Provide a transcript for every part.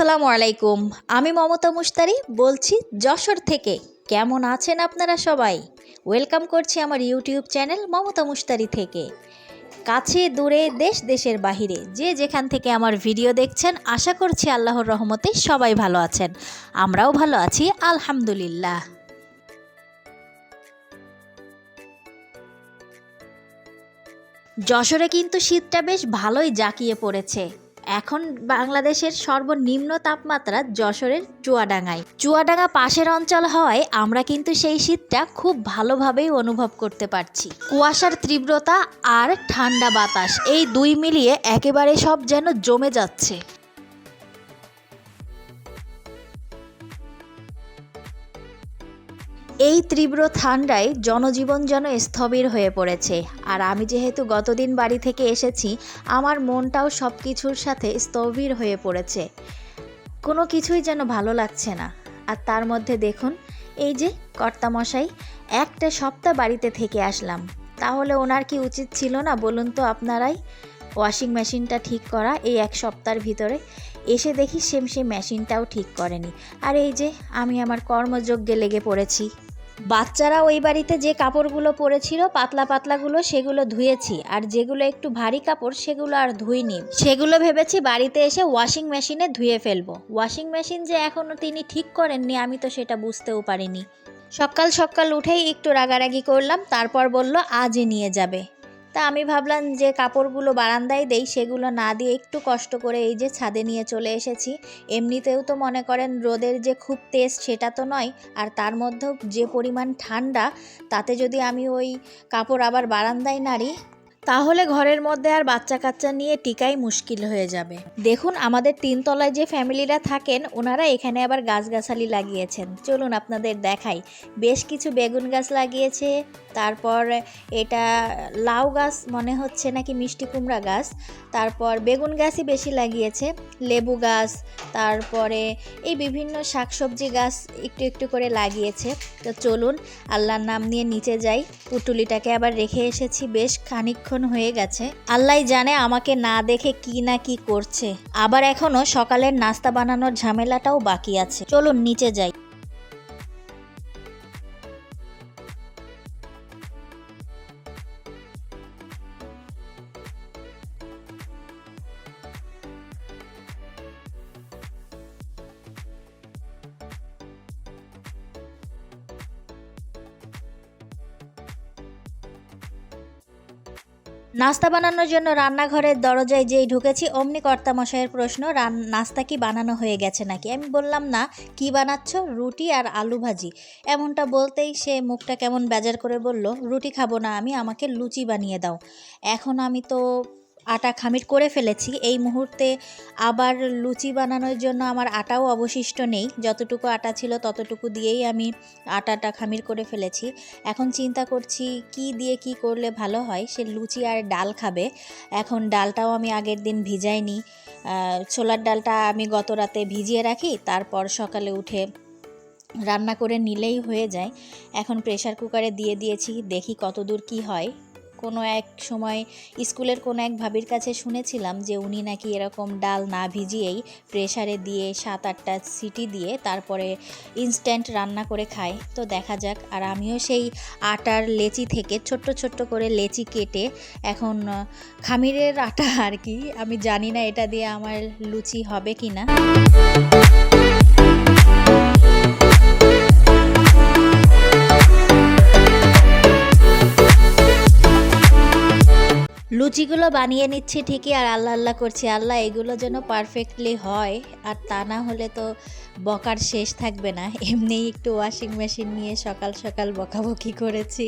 আসসালামু আলাইকুম। আমি মমতা মুস্তারি বলছি যশোর থেকে। কেমন আছেন আপনারা সবাই? ওয়েলকাম করছি আমার ইউটিউব চ্যানেল মমতা মুস্তারি থেকে। কাছে দূরে, দেশ দেশের বাহিরে, যে যেখান থেকে আমার ভিডিও দেখছেন, আশা করছি আল্লাহর রহমতে সবাই ভালো আছেন। আমরাও ভালো আছি, আলহামদুলিল্লাহ। যশোরে কিন্তু শীতটা বেশ ভালোই জাঁকিয়ে পড়েছে। এখন বাংলাদেশের সর্বনিম্ন তাপমাত্রা যশোরের চুয়াডাঙ্গায়। চুয়াডাঙ্গা পাশের অঞ্চল হওয়ায় আমরা কিন্তু সেই শীতটা খুব ভালোভাবেই অনুভব করতে পারছি। কুয়াশার তীব্রতা আর ঠান্ডা বাতাস, এই দুই মিলিয়ে একেবারে সব যেন জমে যাচ্ছে। এই তীব্র ঠান্ডায় জনজীবন যেন স্থবির হয়ে পড়েছে। আর আমি যেহেতু গতদিন বাড়ি থেকে এসেছি, আমার মনটাও সব কিছুর সাথে স্থবির হয়ে পড়েছে। কোনো কিছুই যেন ভালো লাগছে না। আর তার মধ্যে দেখুন, এই যে কর্তামশাই, একটা সপ্তাহ বাড়িতে থেকে আসলাম। তাহলে ওনার কি উচিত ছিল না বলুন তো আপনারাই? ওয়াশিং মেশিনটা ঠিক করা এই এক সপ্তাহের ভিতরে। এসে দেখি সেম সেই মেশিনটাও ঠিক করেনি। আর এই যে আমি আমার কর্মযজ্ঞে লেগে পড়েছি। বাচ্চারা ওই বাড়িতে যে কাপড়গুলো পরেছিল, পাতলা পাতলাগুলো সেগুলো ধুয়েছি। আর যেগুলো একটু ভারী কাপড়, সেগুলো আর ধুইনি। সেগুলো ভেবেছি বাড়িতে এসে ওয়াশিং মেশিনে ধুয়ে ফেলব। ওয়াশিং মেশিন যে এখনও তিনি ঠিক করেননি, আমি তো সেটা বুঝতেও পারিনি। সকাল সকাল উঠেই একটু রাগারাগি করলাম, তারপর বলল, আজই নিয়ে যাবে। তা আমি ভাবলাম যে কাপড়গুলো বারান্দায় দেই, সেগুলো না দিয়ে একটু কষ্ট করে এই যে ছাদে নিয়ে চলে এসেছি। এমনিতেও তো মনে করেন রোদের যে খুব তেজ সেটা তো নয়, আর তার মধ্যেও যে পরিমাণ ঠান্ডা, তাতে যদি আমি ওই কাপড় আবার বারান্দায় নাড়ি তাহলে ঘরের মধ্যে আর বাচ্চা কাচ্চা নিয়ে টিকাই মুশকিল হয়ে যাবে। দেখুন, আমাদের তিনতলায় যে ফ্যামিলিরা থাকেন, ওনারা এখানে আবার গাছগাছালি লাগিয়েছেন। চলুন আপনাদের দেখাই। বেশ কিছু বেগুন গাছ লাগিয়েছে, তারপর এটা লাউ গাছ মনে হচ্ছে নাকি মিষ্টি কুমড়া গাছ, তারপর বেগুন গাছই বেশি লাগিয়েছে, লেবু গাছ, তারপরে এই বিভিন্ন শাকসবজি গাছ একটু একটু করে লাগিয়েছে। তো চলুন, আল্লাহর নাম নিয়ে নিচে যাই। পুটুলিটাকে আবার রেখে এসেছি বেশ খানিকক্ষণ হয়ে গেছে। আল্লাহ জানে আমাকে না দেখে কি না কি করছে। আবার এখনও সকালের নাস্তা বানানোর ঝামেলাটাও বাকি আছে। চলুন নিচে যাই। নাস্তা বানানোর জন্য রান্নাঘরের দরজায় যেই ঢুকেছি, অমনি কর্তামশাইয়ের প্রশ্ন, রান, নাস্তা কি বানানো হয়ে গেছে নাকি? আমি বললাম, না, কি বানাচ্ছ? রুটি আর আলু ভাজি। এমনটা বলতেই সে মুখটা কেমন বেজার করে বলল, রুটি খাব না আমি, আমাকে লুচি বানিয়ে দাও। এখন আমি তো আটা খামির করে ফেলেছি। এই মুহূর্তে আবার লুচি বানানোর জন্য আমার আটাও অবশিষ্ট নেই। যতটুকু আটা ছিল ততটুকু দিয়েই আমি আটাটা খামির করে ফেলেছি। এখন চিন্তা করছি কি দিয়ে কি করলে ভালো হয়? সে লুচি আর ডাল খাবে। এখন ডালটাও আমি আগের দিন ভিজাইনি। ছোলার ডালটা আমি গত রাতে ভিজিয়ে রাখি, তারপর সকালে উঠে রান্না করে নিলেই হয়ে যায়। এখন প্রেশার কুকারে দিয়ে দিয়েছি, দেখি কতদূর কি হয়। কোনো এক সময় স্কুলের কোনো এক ভাবির কাছে শুনেছিলাম যে উনি নাকি এরকম ডাল না ভিজিয়েই প্রেশারে দিয়ে সাত আটটা সিটি দিয়ে তারপরে ইনস্ট্যান্ট রান্না করে খায়। তো দেখা যাক, আর আমিও সেই আটার লেচি থেকে ছোট্ট ছোট্ট করে লেচি কেটে এখন খামিরের আটা আর কি, আমি জানি না এটা দিয়ে আমার লুচি হবে কি না লুচিগুলো বানিয়ে নিচ্ছি ঠিকই আর আল্লাহ আল্লাহ করছি। আল্লাহ এগুলো যেন পারফেক্টলি হয়। আর তা না হলে তো বকার শেষ থাকবে না। এমনিই একটু ওয়াশিং মেশিন নিয়ে সকাল সকাল বকাবকি করেছি।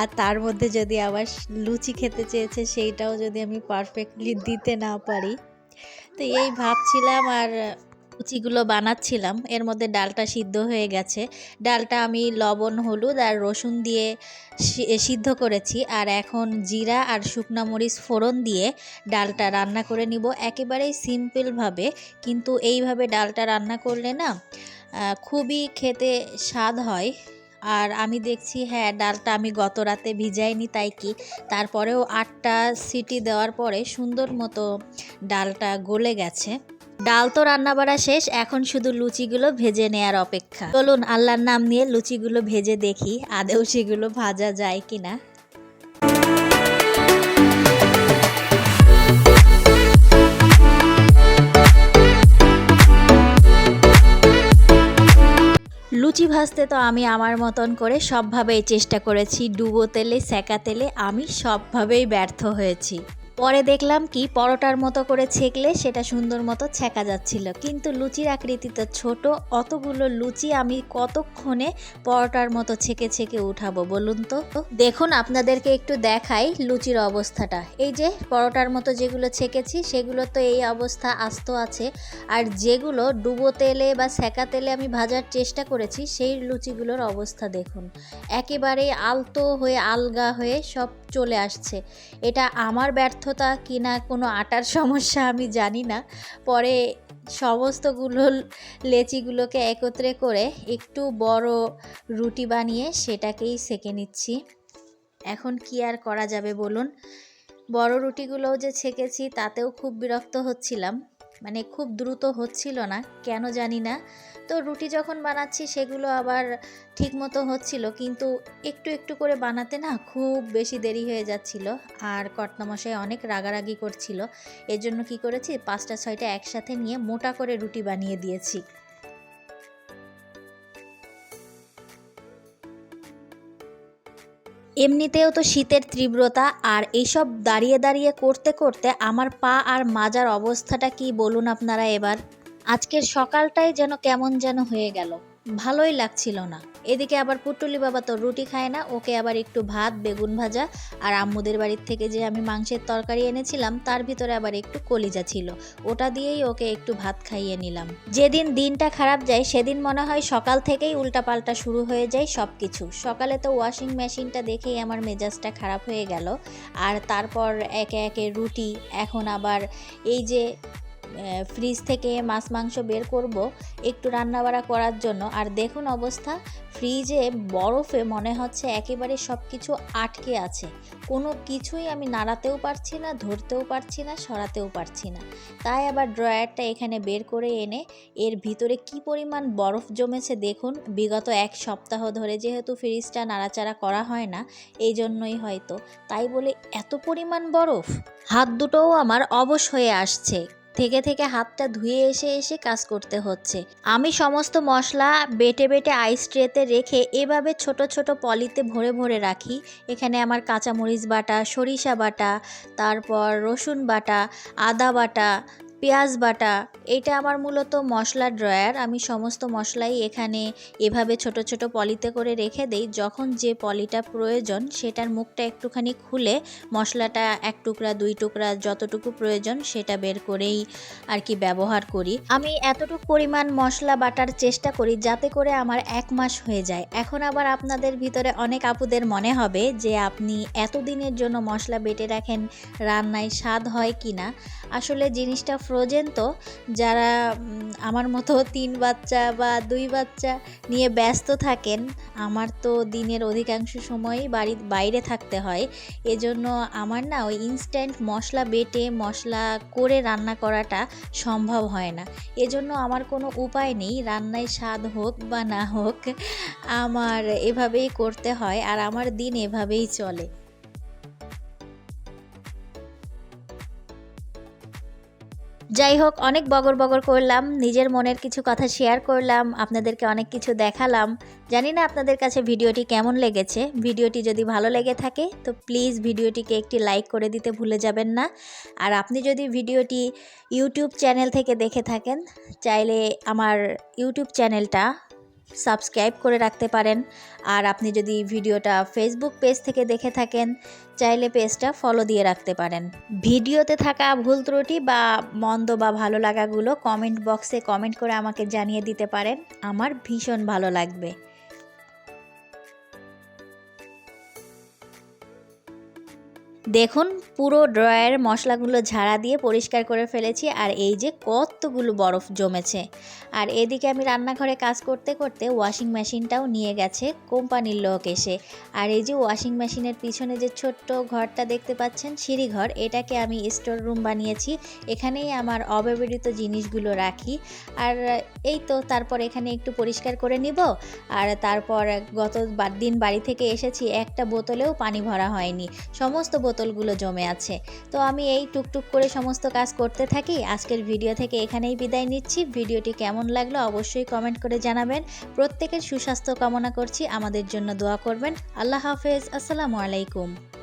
আর তার মধ্যে যদি আবার লুচি খেতে চেয়েছে, সেইটাও যদি আমি পারফেক্টলি দিতে না পারি। তো এই ভাবছিলাম আর লুচিগুলো বানাচ্ছিলাম। এর মধ্যে ডালটা সিদ্ধ হয়ে গেছে। ডালটা আমি লবণ, হলুদ আর রসুন দিয়ে সিদ্ধ করেছি। আর এখন জিরা আর শুকনো মরিচ ফোড়ন দিয়ে ডালটা রান্না করে নিব। একেবারেই সিম্পলভাবে। কিন্তু এইভাবে ডালটা রান্না করলে না খুবই খেতে স্বাদ হয়। আর আমি দেখছি হ্যাঁ ডালটা আমি গত রাতে ভিজাইনি, তাই কি? তারপরেও আটটা সিটি দেওয়ার পরে সুন্দর মতো ডালটা গলে গেছে। ডাল তো রান্না বাড়া শেষ, এখন শুধু লুচিগুলো ভেজে নেয়ার অপেক্ষা। চলুন, আল্লাহর নাম নিয়ে লুচিগুলো ভেজে দেখি, আদেও সেগুলো ভাজা যায় কিনা। লুচি ভাজতে তো আমি আমার মতন করে সবভাবেই চেষ্টা করেছি, ডুবো তেলে সেকা তেলে আমি সবভাবেই ব্যর্থ হয়েছি। পরে দেখলাম কি পরোটার মতো করে ছেঁকলে সেটা সুন্দর মতো ছেঁকা যাচ্ছিল। কিন্তু লুচির আকৃতি তো ছোট, অতগুলো লুচি আমি কতক্ষণে পরোটার মতো ছেঁকে ছেঁকে উঠাবো বলুন তো? দেখুন, আপনাদেরকে একটু দেখাই লুচির অবস্থাটা। এই যে পরোটার মতো যেগুলো ছেঁকেছি, সেগুলো তো এই অবস্থা আস্ত আছে। আর যেগুলো ডুবো তেলে বা সেকা তেলে আমি ভাজার চেষ্টা করেছি, সেই লুচিগুলোর অবস্থা দেখুন। একেবারেই আলতো হয়ে, আলগা হয়ে সব চলে আসছে। এটা আমার ব্যর্থতা কি না কোনো আটার সমস্যা আমি জানি না। পরে সমস্তগুলো লেচিগুলোকে একত্রে করে একটু বড় রুটি বানিয়ে সেটাকেই সেকে নিচ্ছি। এখন কি আর করা যাবে বলুন? বড় রুটিগুলোও যে ছেঁকেছি তাতেও খুব বিরক্ত হচ্ছিলাম। মানে খুব দ্রুত হচ্ছিল না, কেন জানি না। তো রুটি যখন বানাচ্ছি, সেগুলো আবার ঠিক মতো হচ্ছিল। কিন্তু একটু একটু করে বানাতে না খুব বেশি দেরি হয়ে যাচ্ছিল আর কর্তামশাই অনেক রাগারাগি করছিল। এর জন্য কি করেছি, পাঁচটা, ছয়টা একসাথে নিয়ে মোটা করে রুটি বানিয়ে দিয়েছি। এমনিতেও তো শীতের তীব্রতা আর এইসব দাঁড়িয়ে দাঁড়িয়ে করতে করতে আমার পা আর মাজার অবস্থাটা কি বলুন আপনারা এবার? আজকের সকালটাই যেন কেমন যেন হয়ে গেল। ভালোই লাগছিল না। এদিকে আবার পুটুলি বাবা তো রুটি খায় না, ওকে আবার একটু ভাত, বেগুন ভাজা আর আম্মুদের বাড়ির থেকে যে আমি মাংসের তরকারি এনেছিলাম, তার ভিতরে আবার একটু কলিজা ছিল। ওটা দিয়েই ওকে একটু ভাত খাইয়ে নিলাম। যেদিন দিনটা খারাপ যায়, সেদিন মনে হয় সকাল থেকেই উল্টাপাল্টা শুরু হয়ে যায় সব কিছু সকালে তো ওয়াশিং মেশিনটা দেখেই আমার মেজাজটা খারাপ হয়ে গেল। আর তারপর একে একে রুটি, এখন আবার এই যে ফ্রিজ থেকে মাছ, মাংস বের করব একটু রান্নাবাড়া করার জন্য। আর দেখুন অবস্থা ফ্রিজে বরফে মনে হচ্ছে একেবারে সব কিছু আটকে আছে। কোনো কিছুই আমি নাড়াতেও পারছি না, ধরতেও পারছি না, সরাতেও পারছি না। তাই আবার ড্রয়ারটা এখানে বের করে এনে এর ভিতরে কি পরিমাণ বরফ জমেছে দেখুন। বিগত এক সপ্তাহ ধরে যেহেতু ফ্রিজটা নাড়াচাড়া করা হয় না, এই জন্যই হয়তো। তাই বলে এত পরিমাণ বরফ? হাত দুটোও আমার অবশ হয়ে আসছে। থেকে থেকে হাতটা ধুয়ে এসে এসে কাজ করতে হচ্ছে। আমি সমস্ত মশলা বেটে বেটে আইস ট্রেতে রেখে এভাবে ছোট ছোট পলিতে ভরে ভরে রাখি। এখানে আমার কাঁচামরিচ বাটা, সরিষা বাটা, তারপর রসুন বাটা, আদা বাটা পেঁয়াজ বাটা, এটা আমার মূলত মশলা ড্রয়ার। আমি সমস্ত মশলাই এখানে এভাবে ছোট ছোট পলিতে করে রেখে দেই। যখন যে পলিটা প্রয়োজন, সেটার মুখটা একটুখানি খুলে মশলাটা এক টুকরা, দুই টুকরা যতটুকু প্রয়োজন, সেটা বের করেই আর কি ব্যবহার করি। আমি এতটুকু পরিমাণ মশলা বাটার চেষ্টা করি যাতে করে আমার এক মাস হয়ে যায়। এখন আবার আপনাদের ভিতরে অনেক আপুদের মনে হবে যে, আপনি এতদিনের জন্য মশলা বেটে রাখেন, রান্নায় স্বাদ হয় কি না আসলে জিনিসটা ফ্রোজেন তো। যারা আমার মতো তিন বাচ্চা বা দুই বাচ্চা নিয়ে ব্যস্ত থাকেন, আমার তো দিনের অধিকাংশ সময়ই বাড়ির বাইরে থাকতে হয়। এজন্য আমার না ওই ইনস্ট্যান্ট মশলা বেটে, মশলা করে রান্না করাটা সম্ভব হয় না। এজন্য আমার কোনো উপায় নেই, রান্নায় স্বাদ হোক বা না হোক, আমার এভাবেই করতে হয় আর আমার দিন এভাবেই চলে। যাই হোক অনেক বগর বগর করলাম, নিজের মনের কিছু কথা শেয়ার করলাম, আপনাদেরকে অনেক কিছু দেখালাম। জানি না আপনাদের কাছে ভিডিওটি কেমন লেগেছে। ভিডিওটি যদি ভালো লেগে থাকে, তো প্লিজ ভিডিওটিকে একটি লাইক করে দিতে ভুলে যাবেন না। আর আপনি যদি ভিডিওটি ইউটিউব চ্যানেল থেকে দেখে থাকেন, চাইলে আমার ইউটিউব চ্যানেলটা সাবস্ক্রাইব করে রাখতে পারেন। আর আপনি যদি ভিডিওটা ফেসবুক পেজ থেকে দেখে থাকেন, চাইলে পেজটা ফলো দিয়ে রাখতে পারেন। ভিডিওতে থাকা ভুল ত্রুটি বা মন্দ বা ভালো লাগাগুলো কমেন্ট বক্সে কমেন্ট করে আমাকে জানিয়ে দিতে পারেন। আমার ভীষণ ভালো লাগবে। দেখুন, পুরো ড্রয়ার মশলাগুলো ঝাড়া দিয়ে পরিষ্কার করে ফেলেছি আর এই যে কতগুলো বরফ জমেছে। আর এদিকে আমি রান্নাঘরে কাজ করতে করতে ওয়াশিং মেশিনটাও নিয়ে গেছে কোম্পানির লোক এসে। আর এই যে ওয়াশিং মেশিনের পিছনে যে ছোট্ট ঘরটা দেখতে পাচ্ছেন সিঁড়িঘর এটাকে আমি স্টোর রুম বানিয়েছি। এখানেই আমার অব্যবহৃত জিনিসগুলো রাখি। আর এই তো তারপর এখানে একটু পরিষ্কার করে নিব। আর তারপর গত দিন বাড়ি থেকে এসেছি, একটা বোতলেও পানি ভরা হয়নি। সমস্ত বোতলগুলো জমে আছে। তো আমি এই টুকটুক করে সমস্ত কাজ করতে থাকি। আজকের ভিডিও থেকে এখানেই বিদায় নিচ্ছি। ভিডিওটি কেমন লাগল অবশ্যই কমেন্ট করে জানাবেন। প্রত্যেকের সুস্বাস্থ্য কামনা করছি। আমাদের জন্য দোয়া করবেন। আল্লাহ হাফেজ। আসসালামু আলাইকুম।